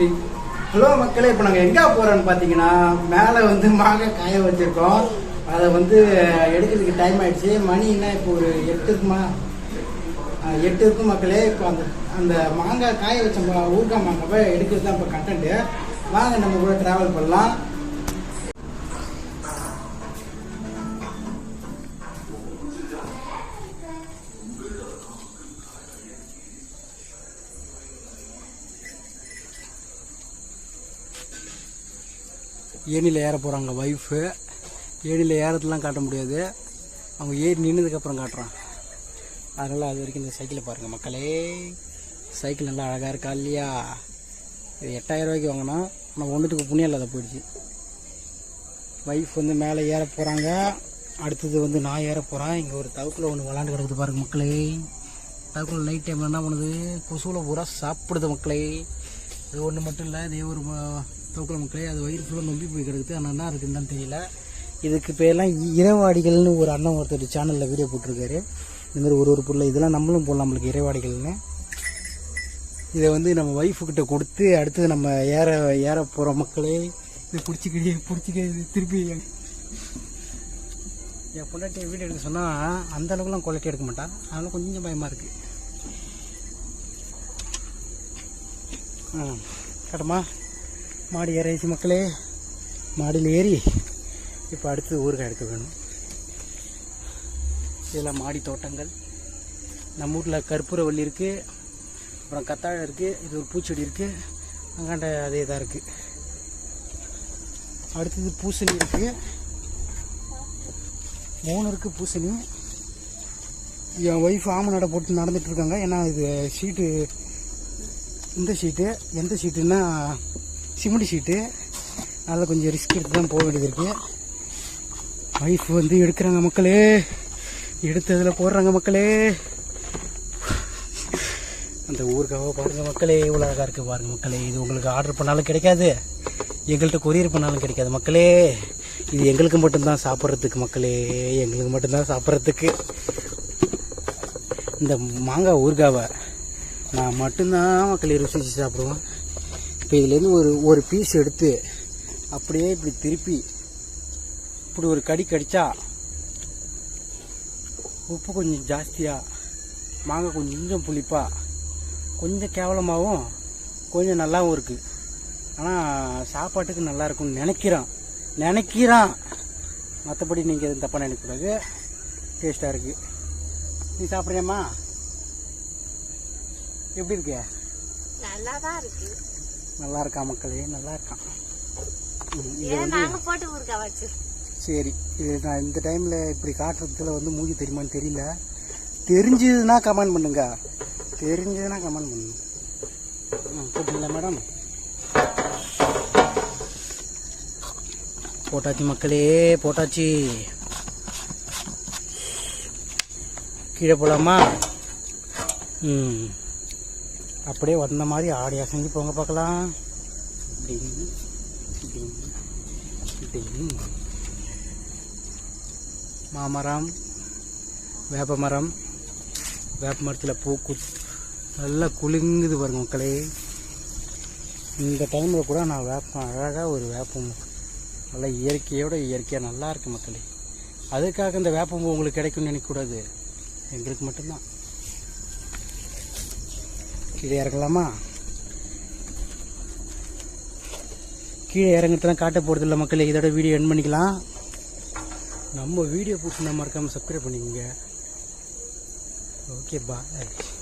Three hello மக்களே இப்போ நாங்கள் எங்கே போகிறோன்னு பார்த்தீங்கன்னா மேலே வந்து மாங்காய் காய வச்சுருக்கோம். அதை வந்து எடுக்கிறதுக்கு டைம் ஆயிடுச்சு. மணி என்ன இப்போ ஒரு எட்டு இருக்குமா எட்டு இருக்கும் மக்களே இப்போ அந்த அந்த மாங்காய் காய வச்ச மா- ஊறுகாய் மாங்காவை எடுக்கிறது தான் இப்போ கண்டென்ட்டு வாங்க நம்ம கூட ட்ராவல் பண்ணலாம். ஏணியில் ஏற போகிறாங்க ஒய்ஃபு ஏணியில் ஏறதுலாம் காட்ட முடியாது. அவங்க ஏறி நின்னதுக்கப்புறம் காட்டுறான். அதனால் அது வரைக்கும் இந்த சைக்கிளை பாருங்கள் மக்களே. சைக்கிள் நல்லா அழகாக இருக்கா இல்லையா? இது எட்டாயிரம் ரூபாய்க்கு வாங்கினா ஆனால் ஒன்றுத்துக்கு புண்ணியம் இல்லாத போயிடுச்சு. ஒய்ஃப் வந்து மேலே ஏற போகிறாங்க அடுத்தது வந்து நான் ஏற போகிறேன் இங்கே ஒரு தவுக்கில் ஒன்று விளாண்டு கிடக்குது பாருங்க மக்களே. தவுக்கில் நைட் டைமில் என்ன பண்ணுது? கொசுவில் பூரா சாப்பிடுது மக்களே. இது ஒன்று மட்டும் இல்லை இதே ஒரு தவுக்கில் மக்களே அது வயிறு ஃபுல்லாக நொம்பி போய் கிடக்குது. ஆனால் என்ன இருக்குன்னு தெரியல. இதுக்கு பேரெலாம் இரவாடிகள்னு ஒரு அண்ணன் ஒருத்தர் சேனலில் வீடியோ போட்டிருக்காரு. இந்த மாதிரி ஒரு ஒரு பொருள் இதெல்லாம் நம்மளும் போடலாம் நம்மளுக்கு இறைவாடிகள்னு. இதை வந்து நம்ம ஒய்ஃபுக்கிட்ட கொடுத்து அடுத்தது நம்ம ஏற ஏற போகிற மக்களே இதை பிடிச்சிக்கிட்டே பிடிச்சிக்க திருப்பி. என் என் பொண்டாட்டி வீடியோ எடுக்க சொன்னால் அந்த அளவுக்குலாம் குவாலிட்டி எடுக்க மாட்டான் அதனால கொஞ்சம் பயமாக இருக்குது ஆ கட்டமா மாடி ஏறாச்சு மக்களே. மாடியில் ஏறி இப்போ அடுத்து ஊறுகாய் எடுக்க வேணும். இதெல்லாம் மாடி தோட்டங்கள். நம்ம வீட்டில் கற்பூரவள்ளி இருக்குது அப்புறம் கத்தாழை இருக்குது இது ஒரு பூச்செடி இருக்குது அங்காண்ட அதே தான் இருக்குது அடுத்தது பூசணி இருக்குது மூணு இருக்குது பூசணி. என் ஒய்ஃப் ஆமநாடை போட்டு நடந்துகிட்ருக்காங்க ஏன்னா இது ஷீட்டு இந்த ஷீட்டு எந்த ஷீட்டுன்னா சிமெண்ட் ஷீட்டு. அதில் கொஞ்சம் ரிஸ்க் எடுத்து தான் போக வேண்டியது இருக்குது ஒய்ஃப் வந்து எடுக்கிறாங்க மக்களே. எடுத்து அதில் போடுறாங்க மக்களே. அந்த ஊருக்காக பாருங்கள் மக்களே. இவ்வளோ அழகாக இருக்குது பாருங்கள் மக்களே. இது உங்களுக்கு ஆர்டர் பண்ணாலும் கிடைக்காது. எங்கள்கிட்ட கொரியர் பண்ணாலும் கிடைக்காது மக்களே. இது எங்களுக்கு மட்டும்தான் சாப்பிட்றதுக்கு மக்களே. எங்களுக்கு மட்டும்தான் சாப்பிட்றதுக்கு. இந்த மாங்காய் ஊறுகாவை நான் மட்டும்தான் மக்களே ருசிச்சு சாப்பிடுவேன். இப்போ இதுலேருந்து ஒரு ஒரு பீஸ் எடுத்து அப்படியே இப்படி திருப்பி இப்படி ஒரு கடி கடிச்சா உப்பு கொஞ்சம் ஜாஸ்தியாக மாங்காய் கொஞ்சம் புளிப்பா கொஞ்சம் கேவலமாகவும் கொஞ்சம் நல்லாவும் இருக்குது ஆனால் சாப்பாட்டுக்கு நல்லா இருக்கும்னு நினைக்கிறான். நினைக்கிறான். மற்றபடி நீங்கள் எதுவும் தப்பாக நினைக்கக்கூடாது. டேஸ்ட்டாக இருக்குது நீ சாப்பிட்றியம்மா? எப்படி இருக்க நல்லா தான் இருக்குது நல்லா இருக்கா மக்களே நல்லா இருக்கான் சரி இது நான் இந்த டைமில் இப்படி காட்டுறதுல வந்து மூஞ்சி தெரியுமான்னு தெரியல. தெரிஞ்சதுன்னா கமெண்ட் பண்ணுங்க. தெரிஞ்சதுன்னா கமெண்ட் பண்ணுங்க. போட்டுங்களா மேடம்? போட்டாச்சு மக்களே போட்டாச்சு. கீழே போகலாமா ம். அப்படியே வந்த மாதிரி ஆடியா செஞ்சு போங்க பார்க்கலாம். டிங் டிங் டிங் மாமரம் வேப்ப மரம் வேப்ப மரத்தில் பூக்கு நல்லா குலுங்குது பாருங்க மக்களே. இந்த டைமில் கூட நான் வேப்பம் அழகாக ஒரு வேப்பம் நல்லா இயற்கையோட இயற்கையாக நல்லா இருக்கு மக்களே. அதுக்காக இந்த வேப்பம்பூ உங்களுக்கு கிடைக்கும்னு நினைக்கக்கூடாது. எங்களுக்கு மட்டும்தான். கீழே இறங்கலாமா? கீழே இறங்கிட்டுலாம் காட்ட போகிறது இல்லை மக்களே. இதோட வீடியோ என் பண்ணிக்கலாம். நம்ம வீடியோ பிடிச்சிருந்தா மறக்காமல் சப்ஸ்கிரைப் பண்ணிக்கோங்க. Okay bye